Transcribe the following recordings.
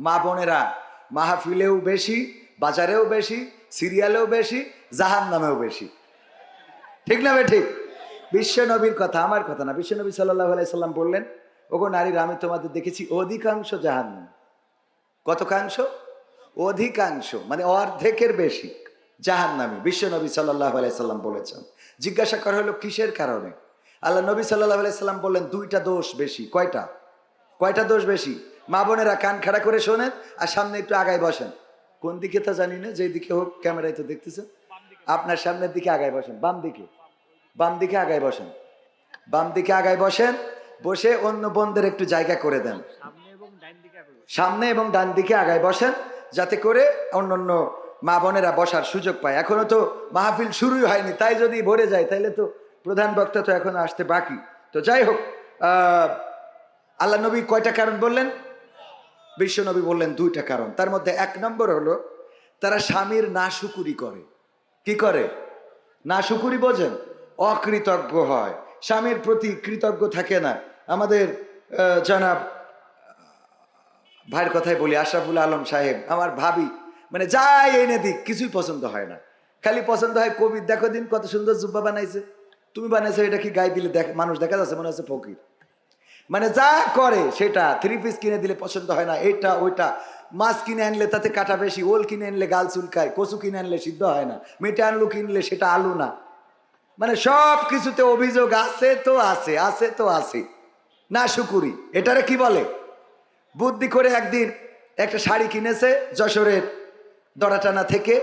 মা বোনেরা, মাহফিলেও বেশি, বাজারেও বেশি, সিরিয়ালেও বেশি জাহান নামেও বেশি। ঠিক না ঠিক? বিশ্ব নবীর কথা, আমার কথা না। বিশ্ব নবী সাল্লাহ আলাইসাল্লাম বললেন, ওগো নারীরা আমি তোমাদের দেখেছি অধিকাংশ জাহান্নাম। কতকাংশ? অধিকাংশ মানে অর্ধেকের বেশি জাহান্নামী বিশ্ব নবী সাল্লাহ আলাইসাল্লাম বলেছেন। জিজ্ঞাসা করা হলো, কিসের কারণে? আল্লাহ নবী সাল্লাহ আলাইসাল্লাম বললেন, দুইটা দোষ বেশি। কয়টা? কয়টা দোষ বেশি? মা বোনেরা কান খাড়া করে শোনেন আর সামনে একটু আগায় বসেন। কোন দিকে তা জানি না, যেই দিকে হোক ক্যামেরায় তো দেখতেছেন। আপনার সামনের দিকে আগায় বসেন, বাম দিকে। বাম দিকে আগায় বসেন। বাম দিকে আগায় বসেন, বসে অন্য বোনদের একটু জায়গা করে দেন। সামনে এবং ডান দিকে আগায় বসেন, যাতে করে অন্য অন্য মা বোনেরা বসার সুযোগ পায়। এখনও তো মাহফিল শুরুই হয়নি, তাই যদি ভরে যায় তাহলে তো প্রধান বক্তা তো এখনও আসতে বাকি। তো যাই হোক আল্লাহ নবী কয়টা কারণ বললেন? বিশ্ব নবী বললেন, দুইটা কারণ। তার মধ্যে এক নম্বর হলো, তারা স্বামীর নাশুকুরি করে। কি করে? নাশুকুরি বোঝেন, অকৃতজ্ঞ হয়। স্বামীর প্রতি কৃতজ্ঞ থাকে না। আমাদের জনাব, ভাইয়ের কথাই বলি, আশরাফুল আলম সাহেব, আমার ভাবি মানে যাই এনে দিক, কিছুই পছন্দ হয় না। খালি পছন্দ হয় কবির, দেখো দিন কত সুন্দর জুব্বা বানাইছে। তুমি বানাইছো, এটা কি গায়ে দিলে দেখ, মানুষ দেখা যাচ্ছে, মনে হচ্ছে ফকির। মানে যা করে সেটা থ্রি পিস কিনে দিলে পছন্দ হয় না, এটা, ওইটা। মাছ কিনে আনলে তাতে কাটা বেশি, ওল কিনে আনলে গাল চুলকায়, কচু কিনে আনলে সিদ্ধ হয় না। মেটে আনলু কিনলে সেটা আলু না। মানে সব কিছুতে অভিযোগ আছে তো আছে আছে তো আছে। না, শুকুরি। এটারে কি বলে? বুদ্ধি করে একদিন একটা শাড়ি কিনেছে যশোরের দড়াটানা থেকে,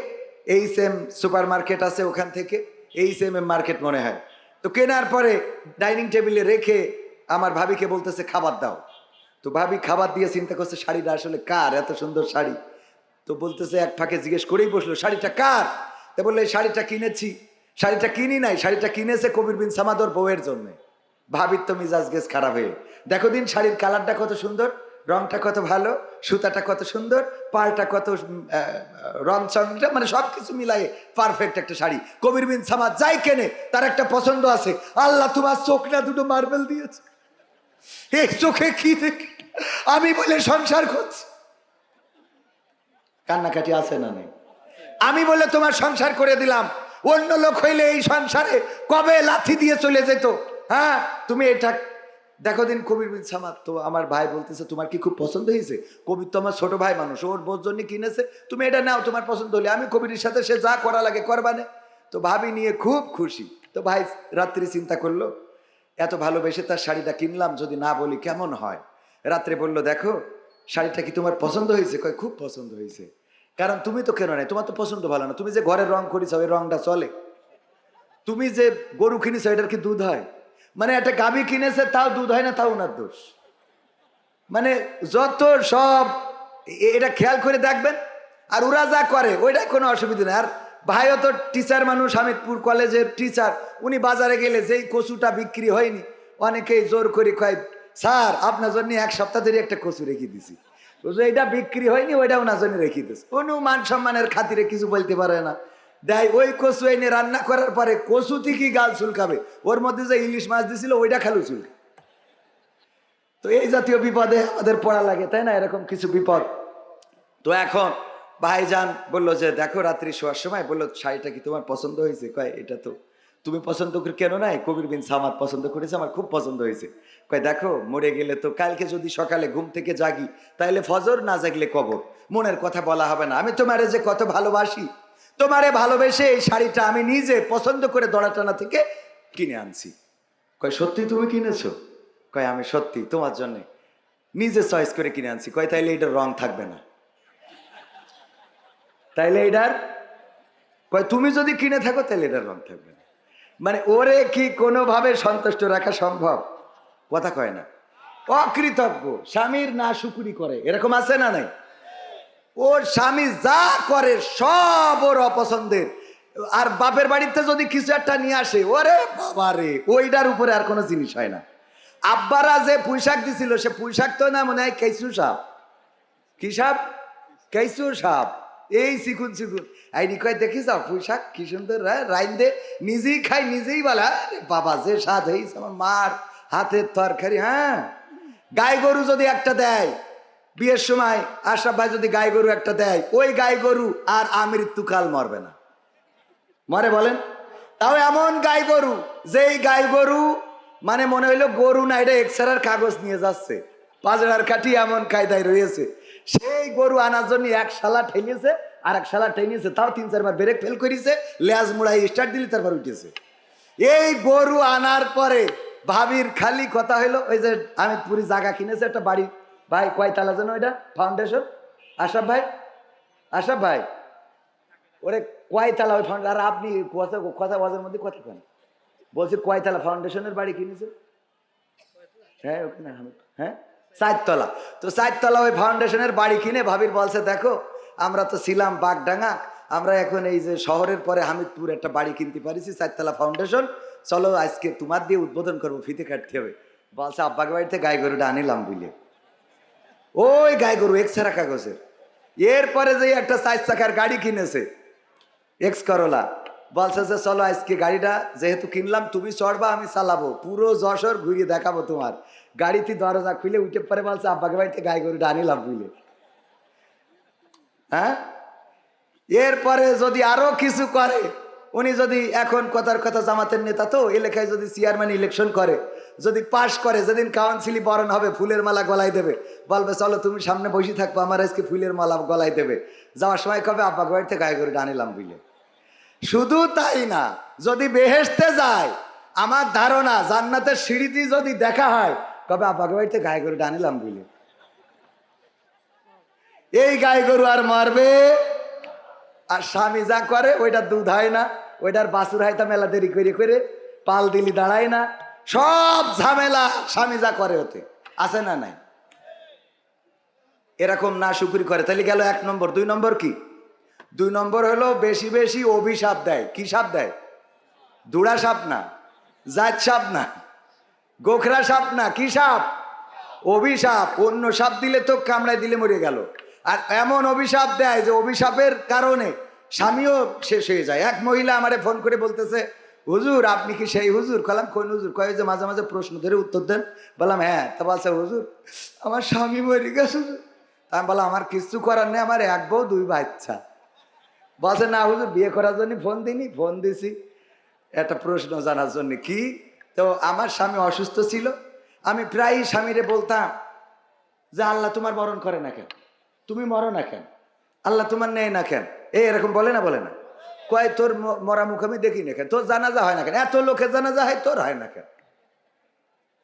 এই সেম সুপার মার্কেট আছে ওখান থেকে, এই সেম মার্কেট মনে হয়। তো কেনার পরে ডাইনিং টেবিলে রেখে আমার ভাবিকে বলতেছে, খাবার দাও। তো ভাবি খাবার দিয়ে চিন্তা করছে, শাড়িটা আসলে কার? এত সুন্দর শাড়ি। তো বলতেছে, এক ফাঁকে জিজ্ঞেস করেই বসল, শাড়িটা কার? তা বললে, "এই শাড়িটা কিনেছি। শাড়িটা কিনি নাই, শাড়িটা কিনেছে কবির বিন সামাদর বউয়ের জন্যে। ভাবির তো মিজাজ গেস খারাপ হয়ে দেখো দিন, শাড়ির কালারটা কত সুন্দর, রংটা কত ভালো, সুতাটা কত সুন্দর, পাড়টা কত রং চংটা মানে সব কিছু মিলাই পারফেক্ট একটা শাড়ি। কবির বিন সামাদ যাই কেনে, তার একটা পছন্দ আছে। আল্লাহ তোমার চোখটা দুটো মার্বেল দিয়েছে। এই চোখে কি দেখে? আমি বলে সংসার করছি। কান্নাকাটি আছে না নেই? আমি বলে তোমার সংসার করে দিলাম। অন্য লোক হইলে এই সংসারে কবে লাথি দিয়ে চলে যেত? হ্যাঁ? তুমি এটা দেখো দিন কবির বিন তো আমার ভাই বলতেছে, তোমার কি খুব পছন্দ হয়েছে? কবির তো আমার ছোট ভাই মানুষ, ওর বোর জন্য কিনেছে। তুমি এটা নাও, তোমার পছন্দ হলে। আমি কবির সাথে সে যা করা লাগে করবানে তো ভাবি নিয়ে খুব খুশি। তো ভাই রাত্রি চিন্তা করল এত ভালোবেসে তার শাড়িটা কিনলাম যদি না বলি কেমন হয়? রাত্রে বলল, দেখো, শাড়িটা কি তোমার পছন্দ হয়েছে? কয়, খুব পছন্দ হয়েছে। কারণ তুমি তো কেন নাই, তোমার তো পছন্দ ভালো না। তুমি যে ঘরের রং করিস ওই রংটা চলে। তুমি যে গরু কিনেছ, এটার কি দুধ হয়? মানে একটা গাভী কিনেছে, তাও দুধ হয় না, তাও ওনার দোষ। মানে যত সব এটা খেয়াল করে দেখবেন, আর ওরা যা করে ওইটা কোনো অসুবিধা নেই। আর ভাইও তো টিচার মানুষ, হামিদপুর কলেজের টিচার উনি বাজারে গেলে যেই কচুটা বিক্রি হয়নি, অনেকেই জোর করে কয়, স্যার, আপনার জন্য এক সপ্তাহ ধরে একটা কচু রেখে দিছি। এইটা বিক্রি হয়নি, ওইটা ওনার জন্য রেখে দিস কোনো মান সম্মানের খাতিরে কিছু বলতে পারে না। দেয় ওই কচু এনে রান্না করার পরে কচু থেকে গাল চুলকাবে? ওর মধ্যে যে ইলিশ মাছ দিছিল, ওইটা খালু চুলকে। তো এই জাতীয় বিপদে আমাদের পড়া লাগে, তাই না? এরকম কিছু বিপদ। তো এখন ভাইজান বলল যে, দেখো রাত্রি শোয়ার সময়। বলল, শাড়িটা কি তোমার পছন্দ হয়েছে? কয়, এটা তো তুমি পছন্দ করে, কেন নাই? কবির বিন সামাদ পছন্দ করেছে, আমার খুব পছন্দ হয়েছে। কয়, দেখো, মরে গেলে তো কালকে যদি সকালে ঘুম থেকে জাগি তাহলে ফজর না জাগলে কবর? মনের কথা বলা হবে না। আমি তোমারে যে কত ভালোবাসি, তোমারে ভালোবেসে এই শাড়িটা আমি নিজে পছন্দ করে দড়াটানা থেকে কিনে আনছি। কয়, সত্যি তুমি কিনেছো? কয়, আমি সত্যি, তোমার জন্যে নিজে চয়েস করে কিনে আনছি। কয়, তাইলে এটার রং থাকবে না। তাইলে এটার? কয়, তুমি যদি কিনে থাকো তাহলে এটার রং থাকবে না। মানে ওরে কি কোনোভাবে সন্তুষ্ট রাখা সম্ভব? কথা কয় না। অকৃতজ্ঞ, স্বামীর না শুকুরি করে। এরকম আছে না নাই? ওর স্বামী যা করে, সব ওর অপছন্দের। আর বাপের বাড়িতে যদি কিছু একটা নিয়ে আসে, ওরে বাবা রে, ওইটার উপরে আর কোনো জিনিস হয় না। আব্বারা যে পুঁইশাক দিছিল, সে পুঁইশাক তো না মনে হয় কেঁচু সাপ? কি সাপ? কেঁচু সাপ। এই শিখুন শিখুন আইনি কয় দেখি যাও পুঁইশাক কি সুন্দর রা- রাইন দে, নিজেই খাই, নিজেই বলা। বাবা, যে স্বাদ হয়েছে আমার মার হাতের তরকারি হ্যাঁ? গাই গরু যদি একটা দেয়, বিয়ের সময় আশরাফ ভাই যদি গাই গরু একটা দেয়, ওই গাই গরু আর আমৃত্যুকাল মরবে না। মরে বলেন? তাও এমন গাই গরু, যেই গাই গরু মানে মনে হইল গরু না, এটা এক্সরার কাগজ নিয়ে যাচ্ছে। পাজরার কাঠি এমন কায়দায় রয়েছে। সেই গরু আনার জন্য এক শালা ঠেলিয়েছে আর এক শালা ঠেলিয়েছে তাও তিন চারবার ব্রেক ফেল করেছে, লেজ মুড়াই স্টার্ট দিলে তারপর উঠেছে। এই গরু আনার পরে ভাবির খালি কথা হইল, ওই যে আমি পুরি জায়গা কিনেছে, একটা বাড়ি। ভাই কয়তালা যেন ওইটা? ফাউন্ডেশন আশরাফ ভাই? আশরাফ ভাই? ওরে কয়তালা ওই ফাউন্ড আর আপনি কথা কথা বাজার মধ্যে কথা কেন। বলছি কয়তালা ফাউন্ডেশনের বাড়ি কিনেছে? হ্যাঁ ওখানে হ্যাঁ? চারতলা। তো চারতলা ওই ফাউন্ডেশনের বাড়ি কিনে ভাবির বলছে, দেখো, আমরা তো ছিলাম বাগডাঙ্গা, আমরা এখন এই যে শহরের পরে হামিদপুর একটা বাড়ি কিনতে পারিছি, চারতলা ফাউন্ডেশন চলো আজকে তোমার দিয়ে উদ্বোধন করব, ফিতে কাটতে হবে। বলছে, আব্বাকে বাড়িতে গাই গরুটা আনিলাম বুঝলে ওই গাই গরু এক্সরা কাগজের। এরপরে যে একটা চার চাকার গাড়ি কিনেছে এক্স করোলা বলছে যে, চলো আজকে গাড়িটা যেহেতু কিনলাম, তুমি চড়বা, আমি চালাবো। পুরো যশোর ঘুরিয়ে দেখাবো তোমার। গাড়িতে দরজা খুলে উঠে পরে বলছে, আব্বাকে বাড়িতে গাই গরুটা আনিলাম বুঝলে হ্যাঁ? এরপরে যদি আরও কিছু করে, উনি যদি এখন কথার কথা জামাতের নেতা তো এলাকায় যদি চেয়ারম্যান ইলেকশন করে, যদি পাশ করে, যেদিন কাউন্সিলি বরণ হবে, ফুলের মালা গলায় দেবে। বলবে, চলো তুমি সামনে বসে থাকব, আমার আজকে ফুলের মালা গলায় দেবে। যাওয়ার সময় কবে আব্বা বাড়িতে গায়ে করে আনিলাম বুঝলে শুধু তাই না, যদি বেহেসতে যায়, আমার ধারণা জান্নাতের সিঁড়িতে যদি দেখা হয়, কবে আব্বাকে বাড়িতে গায়ে গরু আনিলাম বুঝলে? এই গায়ে গরু আর মারবে? আর স্বামী যা করে ওইটা দুধ হয় না, ওইটার বাসুর হয় তা মেলা দেরি করে করে পাল দিলি দাঁড়ায় না। সব ঝামেলা স্বামী যা করে ওতে, আছে না নাই? এরকম না শুকুরি করে, তাহলে গেল এক নম্বর, দুই নম্বর কি? দুই নম্বর হলো বেশি বেশি অভিশাপ দেয়। কি সাপ দেয়? দুড়া সাপ না, জাত সাপ না, গোখরা সাপ না, কি সাপ? অভিশাপ। অন্য সাপ দিলে তো কামড়ায় দিলে মরে গেল। আর এমন অভিশাপ দেয় যে অভিশাপের কারণে স্বামীও শেষ হয়ে যায়। এক মহিলা আমারে ফোন করে বলতেছে, হুজুর, আপনি কি সেই হুজুর? কলাম কোন হুজুর? কয়ে যে মাঝে মাঝে প্রশ্ন ধরে উত্তর দেন। বললাম হ্যাঁ। তা বলছে, হুজুর, আমার স্বামী মরে গেছে। আমি বললাম, আমার কিছু করার নেই, আমার এক বউ, দুই বাচ্চা। বলছে, না হুজুর, বিয়ে করার জন্য ফোন দিনি ফোন দিছি। একটা প্রশ্ন জানার জন্য, কি? তো আমার স্বামী অসুস্থ ছিল। আমি প্রায়ই স্বামীরে বলতাম যে, আল্লাহ তোমার মরণ করে না কেন? তুমি মরো না কেন? আল্লাহ তোমার নেয় না কেন? এই এরকম বলে না বলে না? কয়, তোর মরা মুখ আমি দেখি না কেন? তোর জানাজা হয় না কেন? এত লোকের জানাজা হয়, তোর হয় না কেন?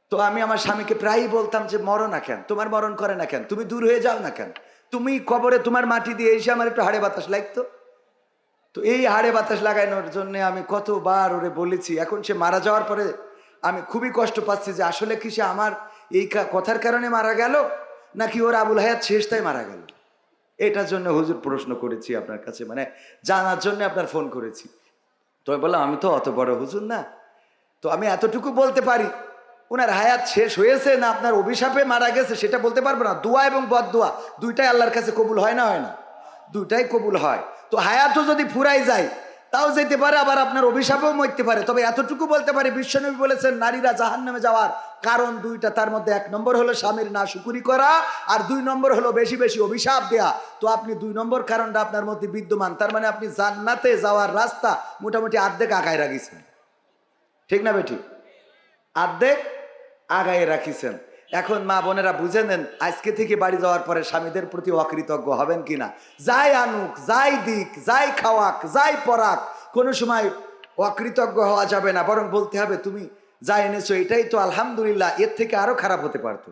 তো আমি আমার স্বামীকে প্রায়ই বলতাম যে, মরো না কেন? তোমার মরণ করে না কেন? তুমি দূর হয়ে যাও না কেন? তুমি কবরে তোমার মাটি দিয়ে এসে আমার একটু হাড়ে বাতাস লাগতো? তো এই হাড়ে বাতাস লাগানোর জন্য আমি কতবার ওরে বলেছি, এখন সে মারা যাওয়ার পরে আমি খুবই কষ্ট পাচ্ছি যে আসলে কি সে আমার এই কথার কারণে মারা গেল, নাকি ওর আবুল হায়াত শেষটাই মারা গেল? এটার জন্য হুজুর প্রশ্ন করেছি আপনার কাছে মানে জানার জন্য আপনার ফোন করেছি। তো আমি বললাম, আমি তো অত বড় হুজুর না। তো আমি এতটুকু বলতে পারি, ওনার হায়াত শেষ হয়েছে না আপনার অভিশাপে মারা গেছে সেটা বলতে পারব না। দোয়া এবং বদ দোয়া দুইটাই আল্লাহর কাছে কবুল হয় না হয় না? দুইটাই কবুল হয়। তো হায়াতও যদি ফুরাই যায়, তাও যেতে পারে, আবার আপনার অভিশাপেও মরতে পারে। তবে এতটুকু বলতে পারে, বিশ্বনবী বলেছেন, নারীরা জাহান নামে যাওয়ার কারণ দুইটা। তার মধ্যে এক নম্বর হলো স্বামীর না শুকুরি করা, আর দুই নম্বর হলো বেশি বেশি অভিশাপ দেয়া। তো আপনি দুই নম্বর কারণটা আপনার মধ্যে বিদ্যমান। তার মানে আপনি জান্নাতে যাওয়ার রাস্তা মোটামুটি আর্ধেক আগায় রাখিছেন। ঠিক না বেঠিক আর্ধেক আগায় রাখিছেন। এখন মা বোনেরা বুঝে নেন, আজকে থেকে বাড়ি যাওয়ার পরে স্বামীদের প্রতি অকৃতজ্ঞ হবেন কিনা। যাই আনুক, যাই দিক, যাই খাওয়াক, যাই পরাক কোনো সময় অকৃতজ্ঞ হওয়া যাবে না, বরং বলতে হবে, তুমি যা এনেছো, এটাই তো আলহামদুলিল্লাহ, এর থেকে আরও খারাপ হতে পারতো।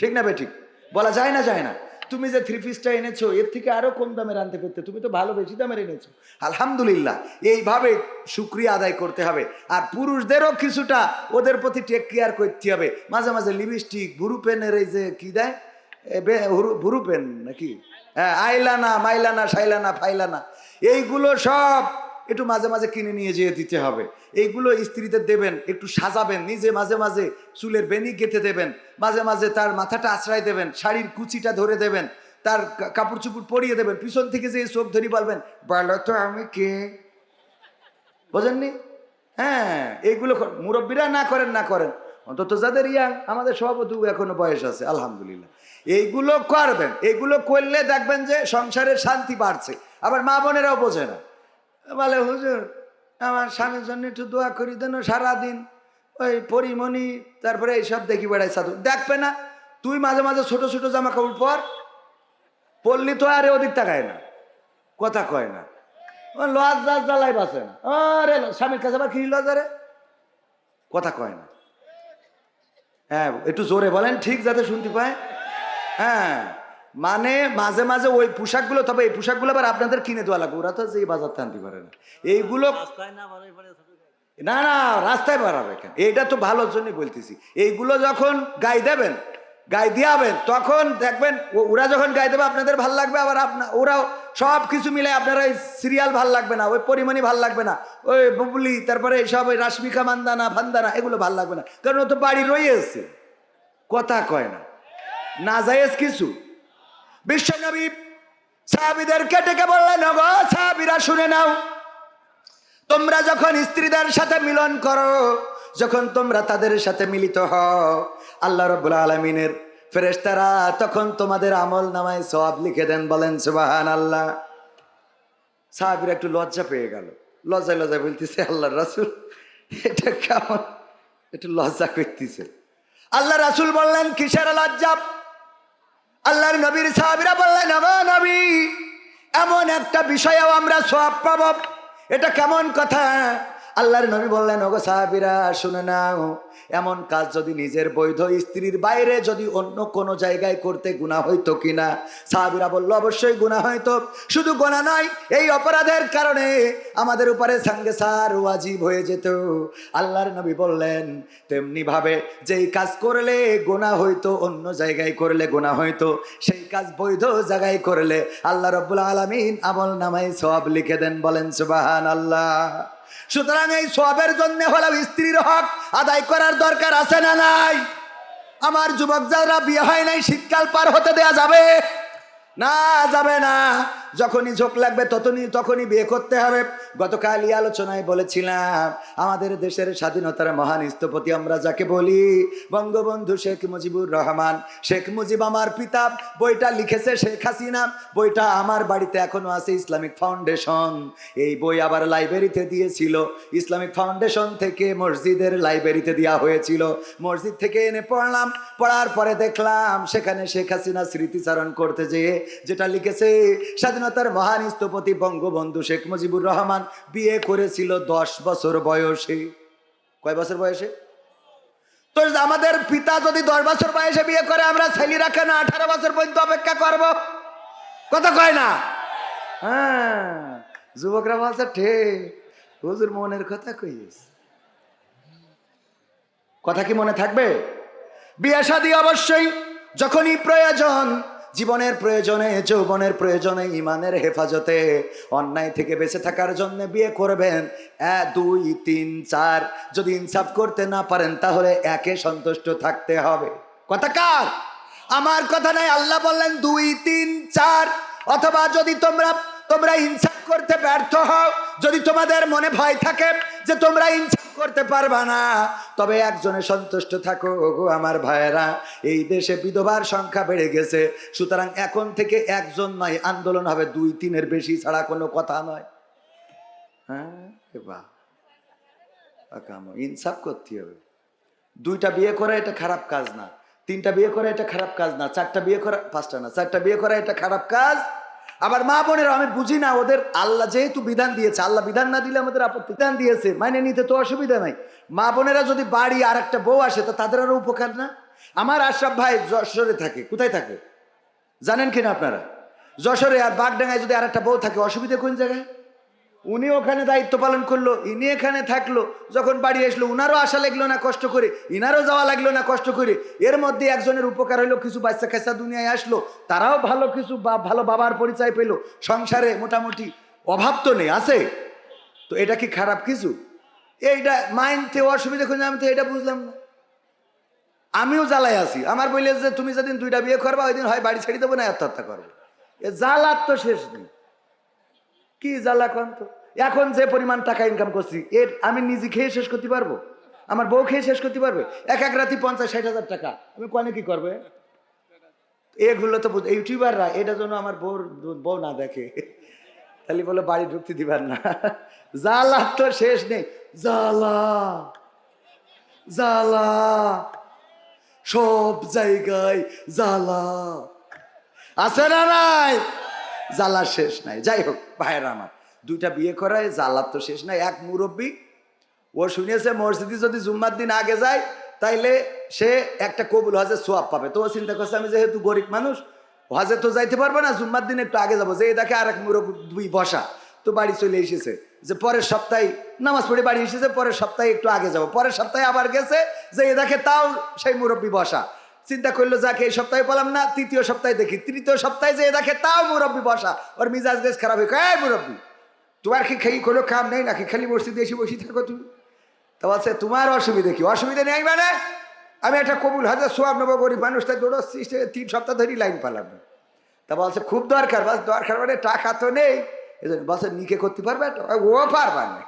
ঠিক না বেঠিক বলা যায় না যায় না। তুমি যে থ্রি পিসটা এনেছো, এর থেকে আরও কম দামের আনতে পারতে তুমি তো ভালো বেশি দামের এনেছো। আলহামদুলিল্লাহ, এইভাবে শুক্রিয়া আদায় করতে হবে। আর পুরুষদেরও কিছুটা ওদের প্রতি টেক কেয়ার করতে হবে। মাঝে মাঝে লিপস্টিক ভুরু পেনের এই যে কি দেয়? ভুরু পেন নাকি? হ্যাঁ আইলানা, মাইলানা, সাইলানা, ফাইলানা, এইগুলো সব একটু মাঝে মাঝে কিনে নিয়ে যেয়ে দিতে হবে। এইগুলো স্ত্রীদের দেবেন, একটু সাজাবেন, নিজে মাঝে মাঝে চুলের বেনি গেঁথে দেবেন, মাঝে মাঝে তার মাথাটা আশ্রয় দেবেন, শাড়ির কুচিটা ধরে দেবেন, তার কাপড় চুপড় পরিয়ে দেবেন, পিছন থেকে যে চোখ ধরি বলবেন, বলো তো আমি কে? বোঝেননি? হ্যাঁ এইগুলো মুরব্বীরা না করেন না করেন। অন্তত যাদের ইয়াং, আমাদের সভাপতি এখনও বয়স আছে, আলহামদুলিল্লাহ। এইগুলো করবেন এগুলো করলে দেখবেন যে সংসারের শান্তি বাড়ছে। আবার মা বোনেরাও বোঝে না। বলে, হুজুর, আমার স্বামীর জন্য একটু দোয়া করি দেন সারাদিন ওই পরিমণি, তারপরে এইসব দেখি বেড়াই সাধু। দেখবে না, তুই মাঝে মাঝে ছোট ছোট জামা কাপড় পর, পড়লি তো আরে ওদিক তাকায় না, কথা কয় না। লজ লাজ জ্বালাই বাসে না। আরে, স্বামীর কাছে আবার কি লজ আরে কথা কয় না। হ্যাঁ একটু জোরে বলেন, ঠিক যাতে শুনতে পায়। হ্যাঁ। মানে মাঝে মাঝে ওই পোশাকগুলো তবে এই পোশাকগুলো আবার আপনাদের কিনে দেওয়া লাগবে। ওরা তো যে বাজার আনতে পারে না। এইগুলো না না রাস্তায় বাড়াবে কেন? এইটা তো ভালোর জন্যই বলতেছি। এইগুলো যখন গাই দেবেন গাই দিয়াবেন তখন দেখবেন ওরা যখন গাই দেবে আপনাদের ভালো লাগবে আবার আপনার ওরাও সব কিছু মিলে আপনারা ওই সিরিয়াল ভালো লাগবে না ওই পরিমাণই ভালো লাগবে না ওই বুবলি তারপরে এইসব ওই রাশমিকা মান্দানা ফান্দানা এগুলো ভালো লাগবে না। কারণ ও তো বাড়ি রয়েছে। কথা কয় না। না যায়জ কিছু। বিশ্বনবী সাহাবিদেরকে ডেকে বললেন গো সাহাবিরা, শুনে নাও। তোমরা যখন স্ত্রীদের সাথে মিলন করো, যখন তোমরা তাদের সাথে মিলিত হও, আল্লাহ রব্বুল আলমিনের ফেরেশতারা তখন তোমাদের আমল নামায় সব লিখে দেন, বলেন সুবাহান আল্লাহ সাহাবিরা একটু লজ্জা পেয়ে গেল। লজ্জায় লজ্জা বলতেছে আল্লাহ রাসুল, এটা কেমন? একটু লজ্জা করতেছে। আল্লাহ রাসুল বললেন, কিসের লজ্জা? আল্লাহর নবীর সাহাবিরা বললেন আমার নবী, এমন একটা বিষয়েও আমরা সব পাব। এটা কেমন কথা? আল্লাহর নবী বললেন, ওগো সাহাবিরা, শুনে নাও। এমন কাজ যদি নিজের বৈধ স্ত্রীর বাইরে যদি অন্য কোনো জায়গায় করতে গুণা হইতো কিনা? সাহাবিরা বলল, অবশ্যই গুণা হইতো। শুধু গোনা নয়, এই অপরাধের কারণে আমাদের উপরে সঙ্গে সার ওয়াজিব হয়ে যেত। আল্লাহর নবী বললেন তেমনি ভাবে যেই কাজ করলে গোনা হইতো, অন্য জায়গায় করলে গোনা হইতো, সেই কাজ বৈধ জায়গায় করলে আল্লাহ রব্বুল আলমিন আমল নামাই সব লিখে দেন বলেন সুবাহান আল্লাহ সুতরাং এই সবের জন্য হলেও স্ত্রীর হক আদায় করার দরকার আছে না নাই? আমার যুবক যারা বিয়ে হয় নাই, শীতকাল পার হতে দেয়া যাবে? না যাবে না। যখনই ঝোঁক লাগবে তখনই তখনই বিয়ে করতে হবে। গতকালই আলোচনায় বলেছিলাম, আমাদের দেশের স্বাধীনতার মহান স্থপতি আমরা যাকে বলি, বঙ্গবন্ধু শেখ মুজিবুর রহমান। শেখ মুজিব আমার পিতা, বইটা লিখেছে শেখ হাসিনা। বইটা আমার বাড়িতে এখনও আছে, ইসলামিক ফাউন্ডেশন। এই বই আবার লাইব্রেরিতে দিয়েছিল। ইসলামিক ফাউন্ডেশন থেকে মসজিদের লাইব্রেরিতে দেওয়া হয়েছিল। মসজিদ থেকে এনে পড়লাম। পড়ার পরে দেখলাম, সেখানে শেখ হাসিনা স্মৃতিচারণ করতে যেয়ে যেটা লিখেছে স্বাধীনতার মহান স্থপতি বঙ্গবন্ধু শেখ মুজিবুর রহমান বিয়ে করেছিল দশ বছর বয়সে। কয় বছর বয়সে? তো আমাদের পিতা যদি দশ বছর বয়সে বিয়ে করে, আমরা ছেলেরা কেন আঠারো বছর পর্যন্ত অপেক্ষা করব? কথা কয় না? হ্যাঁ যুবকরা বলছে, ঠিক, হুজুর মনের কথা কইস কথা কি মনে থাকবে? বিয়ে শাদী অবশ্যই যখনই প্রয়োজন জীবনের প্রয়োজনে, যৌবনের প্রয়োজনে, ইমানের হেফাজতে অন্যায় থেকে বেঁচে থাকার জন্য বিয়ে করবেন। এক, দুই, তিন, চার, যদি ইনসাফ করতে না পারেন, তাহলে একে সন্তুষ্ট থাকতে হবে। কথা কার? আমার কথা নাই, আল্লাহ বললেন দুই, তিন, চার, অথবা যদি তোমরা তোমরা ইনসাফ করতে ব্যর্থ হও। যদি তোমাদের মনে ভয় থাকে যে তোমরা ইনসাফ করতে পারবা না, তবে একজনে সন্তুষ্ট থাকো গো আমার ভাইয়েরা। এই দেশে বিধবার সংখ্যা বেড়ে গেছে। সুতরাং এখন থেকে একজন নয়, আন্দোলন হবে দুই তিনের বেশি ছাড়া কোনো কথা নয়। হ্যাঁ ইনসাফ করতে হবে। দুইটা বিয়ে করা এটা খারাপ কাজ না। তিনটা বিয়ে করা এটা খারাপ কাজ না। চারটা বিয়ে করা, পাঁচটা না। চারটা বিয়ে করা এটা খারাপ কাজ আবার মা বোনেরা, আমি বুঝি না, ওদের আল্লাহ যেহেতু বিধান দিয়েছে, আল্লাহ বিধান না দিলে আমাদের আপত্তি বিধান দিয়েছে মানে নিতে তো অসুবিধা নাই। মা বোনেরা যদি বাড়ি আর একটা বউ আসে, তো তাদের আরও উপকার না? আমার আশরাফ ভাই যশোরে থাকে, কোথায় থাকে? জানেন কিনা আপনারা? যশোরে আর বাগডাঙ্গায় যদি আর একটা বউ থাকে, অসুবিধা কোন জায়গায়? উনি ওখানে দায়িত্ব পালন করল, ইনি এখানে থাকল, যখন বাড়ি আসলো, উনারও আশা লাগল না কষ্ট করে, ইনারও যাওয়া লাগল না কষ্ট করে। এর মধ্যে একজনের উপকার হলো, কিছু বাচ্চা কাচ্চা দুনিয়ায় আসলো, তারাও ভালো কিছু বা, ভালো বাবার পরিচয় পেল। সংসারে মোটামুটি অভাব তো নেই, আছে? তো এটা কি খারাপ কিছু? এইটা মাইনতে অসুবিধা খুঁজে, আমি তো এটা বুঝলাম না। আমিও জ্বালাই আছি। আমার বললে যে তুমি যেদিন দুইটা বিয়ে করবা, ওই দিন হয় বাড়ি ছেড়ে দেবো না, আত্মহত্যা করব। এ জ্বালার তো শেষ নেই। কি জ্বালা কন এখন যে পরিমাণ টাকা ইনকাম করছি, এর আমি নিজে খেয়ে শেষ করতে পারব? আমার বউ খেয়ে শেষ করতে পারবে? এক এক রাতি পঞ্চাশ, ষাট হাজার টাকা। আমি কনে কি করবে এগুলো তো ইউটিউবাররা, এটা জন্য আমার বউর বউ না দেখে। তাহলে বলে বাড়ি ঢুকতে দিবার না। জ্বালা তো শেষ নেই। জ্বালা জ্বালা, সব জায়গায় জ্বালা। আছে না নাই? জ্বালা শেষ নাই। যাই হোক, ভাইয়েরা আমার। দুইটা বিয়ে করায় জ্বালার তো শেষ নাই। এক মুরব্বী, ও শুনেছে মসজিদে যদি জুম্মার দিন আগে যায়, তাইলে সে একটা কবুল হজে সোয়াব পাবে। তো ও চিন্তা করছে, আমি যেহেতু গরিব মানুষ, হজে তো যাইতে পারব না, জুম্মার দিন একটু আগে যাব। যে দেখে আর এক মুরব্বী বসা, তো বাড়ি চলে এসেছে। যে পরের সপ্তাহে, নামাজ পড়ে বাড়ি এসেছে, পরের সপ্তাহে একটু আগে যাব। পরের সপ্তাহে আবার গেছে যে এ দেখে তাও সেই মুরব্বী বসা। চিন্তা করল, যাকে, এই সপ্তাহে পেলাম না, তৃতীয় সপ্তাহে দেখি। তৃতীয় সপ্তাহে যে এ দেখে তাও মুরব্বী বসা। ওর মিজাজ দেশ খারাপ হয়ে মুরব্বী তোমার কি খেয়ে কোনো কাম নেই নাকি খালি মসজিদে এসে বসে থাকো তুমি? তো বলছে, তোমার অসুবিধা কি? অসুবিধা নেই মানে? আমি একটা কবুল হাজার সোয়াব নেব, গরিব মানুষটা দৌড়চ্ছি তিন সপ্তাহ ধরেই লাইন পালাম না তা বলছে, খুব দরকার, বলছে, দরকার মানে টাকা তো নেই। এই জন্য বলছে, নিকে করতে পারবে ও পারবা না।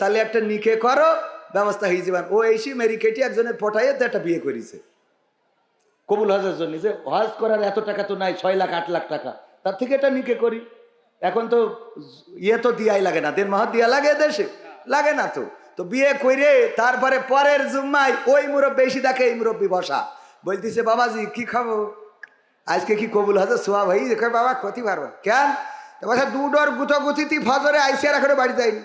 তাহলে একটা নিকে করো, ব্যবস্থা হয়ে যাবেন ও এসে মেরিকেটি একজনের পটাইয়ে তো একটা বিয়ে করেছে। কবুল হজের জন্য যে হজ করার এত টাকা তো নাই, ছয় লাখ, আট লাখ টাকা। তার থেকে এটা নিকে করি। এখন তো ইয়ে তো দিয়াই লাগে না, দেড় মাহ দিয়া লাগে দেশে, লাগে না তো। তো বিয়ে কইরে তারপরে পরের জুম্মাই ওই মুরব্বী বেশি দেখে এই মুরব্বী বসা। বলতেছে, বাবাজি, কি খাব? আজকে কি কবুল হজে সোয়া ভাই দেখে বাবা, ক্ষতি পারব কেন? বলছে, দুডোর গুতো গুতিতি ফজরে আইসি আর এখনও বাড়ি যায়নি।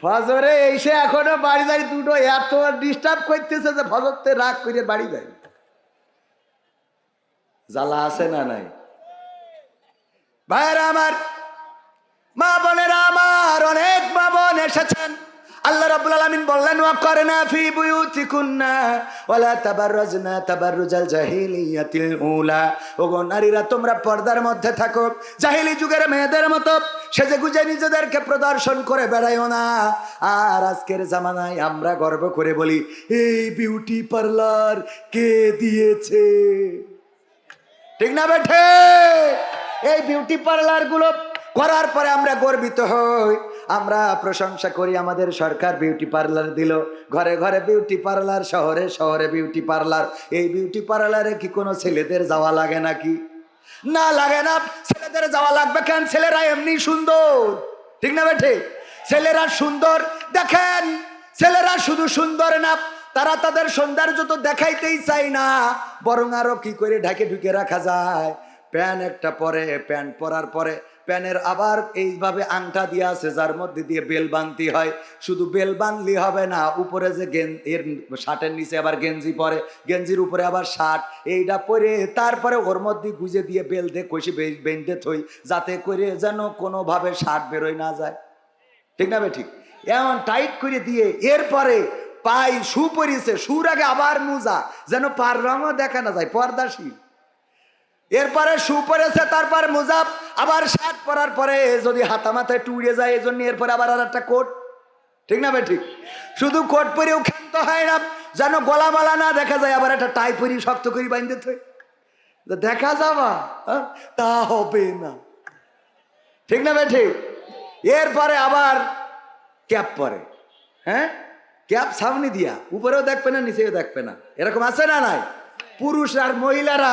ফজরে এসে এখনও বাড়ি যাই দুটো এত ডিস্টার্ব করতেছে যে ফজরতে রাগ করে বাড়ি যায় জ্বালা আছে না নাই? ভাইয়েরা আমার, মা বোনেরা আমার, অনেক মা বোন এসেছেন। আল্লাহ রাব্বুল আলামিন বললেন ওয়া করনা ফি বুয়ুতিকুন্না, ওয়ালা তাবাররাজনা তাবাররুজাল জাহিলিয়াতিল উলা। ওগো নারীরা, তোমরা পর্দার মধ্যে থাকো। জাহিলি যুগের মেয়েদের মতো সেজে গুজে নিজেদেরকে প্রদর্শন করে বেড়াইও না। আর আজকের জামানায় আমরা গর্ব করে বলি, এই বিউটি পার্লার কে দিয়েছে? ঠিক না বেঠে? এই বিউটি পার্লারগুলো করার পরে আমরা গর্বিত হই। আমরা প্রশংসা করি আমাদের সরকার বিউটি পার্লার দিল। ঘরে ঘরে বিউটি পার্লার শহরে শহরে বিউটি পার্লার এই বিউটি পার্লারে কি কোনো ছেলেদের যাওয়া লাগে নাকি? না লাগে না। ছেলেদের যাওয়া লাগবে কেন? ছেলেরা এমনি সুন্দর। ঠিক না বেঠে? ছেলেরা সুন্দর। দেখেন, ছেলেরা শুধু সুন্দর না, তারা তাদের সৌন্দর্য তো দেখাইতেই চাই না। বরং আরও কি করে ঢাকে ঢুকে রাখা যায়? প্যান একটা পরে প্যান্ট পরার পরে, প্যানের আবার এইভাবে আংটা দিয়ে আছে, যার মধ্যে দিয়ে বেল বাঁধতে হয়। শুধু বেল বাঁধলি হবে না, উপরে যে গেন, এর শার্টের নিচে আবার গেঞ্জি পরে, গেঞ্জির উপরে আবার শার্ট এইটা পরে, তারপরে ওর মধ্যে গুজে দিয়ে বেল দিয়ে কষি বেঁধে থই, যাতে করে যেন কোনোভাবে শার্ট বেরোয় না যায়। ঠিক না ঠিক? এমন টাইট করে দিয়ে, এরপরে পাই শু পরিছে, সুর আগে আবার মুজা, যেন পার রঙও দেখা না যায়, পর্দাশীল। এরপরে শু পরেছে তারপর মুজাব, আবার শার্ট পরার পরে যদি হাতা মাথায় টুড়ে যায় এই জন্য এরপরে আবার আর একটা কোট। ঠিক না ভাই, ঠিক? শুধু কোট পরেও ক্ষান্ত হয় না, যেন গলা মালা না দেখা যায়, আবার একটা টাই পরি শক্ত করি বাইন্দে থই। দেখা যাবা? তা হবে না। ঠিক না ভাই, ঠিক? এরপরে আবার ক্যাপ পরে হ্যাঁ? ক্যাপ সামনে দিয়া, উপরেও দেখবে না, নিচেও দেখবে না। এরকম আছে না নাই? পুরুষ আর মহিলারা